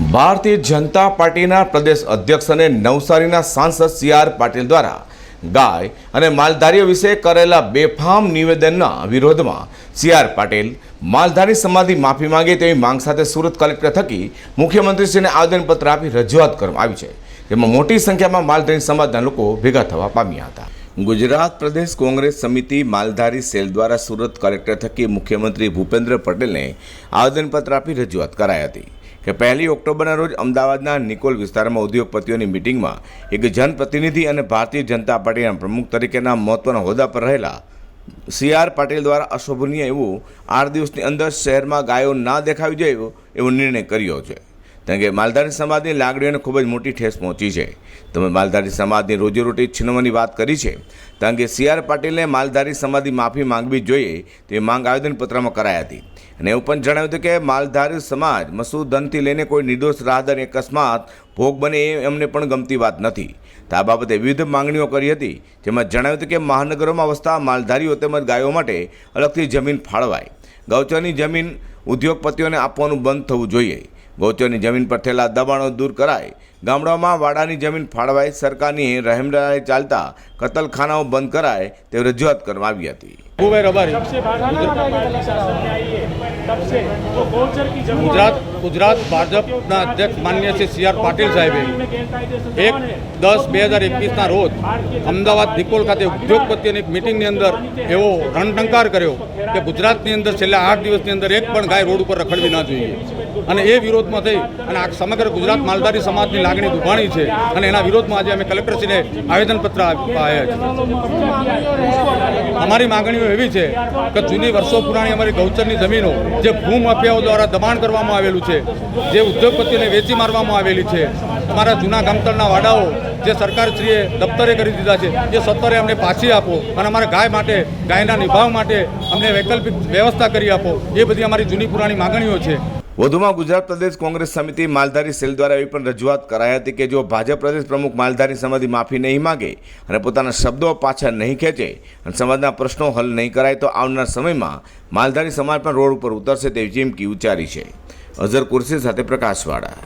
ભારતીય જનતા પાર્ટીના પ્રદેશ અધ્યક્ષ અને નવસારીના સાંસદ સી આર પાટીલ દ્વારા ગાય અને માલધારીઓ વિશે કરેલા બેફામ નિવેદનના વિરોધમાં સી આર પાટીલ માલધારી સમાજની માફી માંગે તેવી માંગ સાથે સુરત કલેક્ટર થકી મુખ્યમંત્રીશ્રીને આવેદનપત્ર આપી રજૂઆત કરવામાં આવી છે. જેમાં મોટી સંખ્યામાં માલધારી સમાજના લોકો ભેગા થવા પામ્યા હતા. ગુજરાત પ્રદેશ કોંગ્રેસ સમિતિ માલધારી સેલ દ્વારા સુરત કલેક્ટર થકી મુખ્યમંત્રી ભૂપેન્દ્ર પટેલને આવેદનપત્ર આપી રજૂઆત કરાઈ હતી. કે પહેલી ઓક્ટોબરના રોજ અમદાવાદના નિકોલ વિસ્તારમાં ઉદ્યોગપતિઓની મિટિંગમાં એક જનપ્રતિનિધિ અને ભારતીય જનતા પાર્ટીના પ્રમુખ તરીકેના મહત્વના હોદ્દા પર રહેલા સી આર પાટીલ દ્વારા અશોભનીય એવું આઠ દિવસની અંદર શહેરમાં ગાયો ના દેખાવી જાય એવો એવો નિર્ણય કર્યો છે. કારણ કે માલધારી સમાજની લાગણીઓને ખૂબ જ મોટી ઠેસ પહોંચી છે. તમે માલધારી સમાજની રોજીરોટી છીનવવાની વાત કરી છે. કારણ કે સી આર પાટીલને માલધારી સમાજની માફી માંગવી જોઈએ તે માંગ આવેદનપત્રમાં કરાઈ હતી. અને એવું પણ જણાવ્યું હતું કે માલધારી સમાજ મસૂદનથી લઈને કોઈ નિર્દોષ, રાહદારી, અકસ્માત, ભોગ બને એ એમને પણ ગમતી વાત નથી. તો આ બાબતે વિવિધ માંગણીઓ કરી હતી. જેમાં જણાવ્યું હતું કે મહાનગરોમાં વસતા માલધારીઓ તેમજ ગાયો માટે અલગથી જમીન ફાળવાય. ગૌચરની જમીન ઉદ્યોગપતિઓને આપવાનું બંધ થવું જોઈએ. ગૌચરની જમીન પર થયેલા દબાણો દૂર કરાય. ગામડાઓમાં વાડાની જમીન ફાળવાઈ સરકારની રહેમરાએ ચાલતા કતલખાનાઓ બંધ કરાય તે રજૂઆત કરવામાં આવી હતી. ગુજરાત ગુજરાત ભાજપના અધ્યક્ષ માન્ય શ્રી સી આર પાટીલ સાહેબે. એક દસ બે હજાર એકવીસના રોજ અમદાવાદ નિકોલ ખાતે ઉદ્યોગપતિઓની એક મિટિંગની અંદર એવો રણટંકાર કર્યો કે ગુજરાતની અંદર છેલ્લા આઠ દિવસની અંદર એક પણ ગાય રોડ ઉપર રખડવી ના જોઈએ. અને એ વિરોધમાં થઈ અને આ સમગ્ર ગુજરાત માલધારી સમાજની લાગણી દુભાણી છે અને એના વિરોધમાં આજે અમે કલેક્ટરશ્રીને આવેદનપત્ર આપ્યા છે અમારી માંગણીઓ એવી છે કે જૂની વર્ષો પુરાણી અમારી ગૌચરની જમીનો જે ભૂમાફિયાઓ દ્વારા દબાણ કરવામાં આવેલું છે, જે ઉદ્યોગપતિઓને વેચી મારવામાં આવેલી છે, અમારા જૂના ગામતળના વાડાઓ જે સરકારશ્રીએ દફતરે કરી દીધા છે, એ સત્તરે અમને પાછી આપો અને અમારા ગાય માટે, ગાયના નિભાવ માટે અમને વૈકલ્પિક વ્યવસ્થા કરી આપો. એ બધી અમારી જૂની પુરાણી માંગણીઓ છે. વધુમાં ગુજરાત પ્રદેશ કોંગ્રેસ સમિતિ માલધારી સેલ દ્વારા એવી પણ રજૂઆત કરાઈ હતી કે જો ભાજપ પ્રદેશ પ્રમુખ માલધારી સમાધિ માફી નહીં માગે અને પોતાના શબ્દો પાછા નહીં ખેંચે અને સમાજના પ્રશ્નો હલ નહીં કરાય તો આવનાર સમયમાં માલધારી સમાજ પણ રોડ ઉપર ઉતરશે તેવી ચીમકી ઉચ્ચારી છે. અઝર કુર્સી સાથે પ્રકાશવાળા.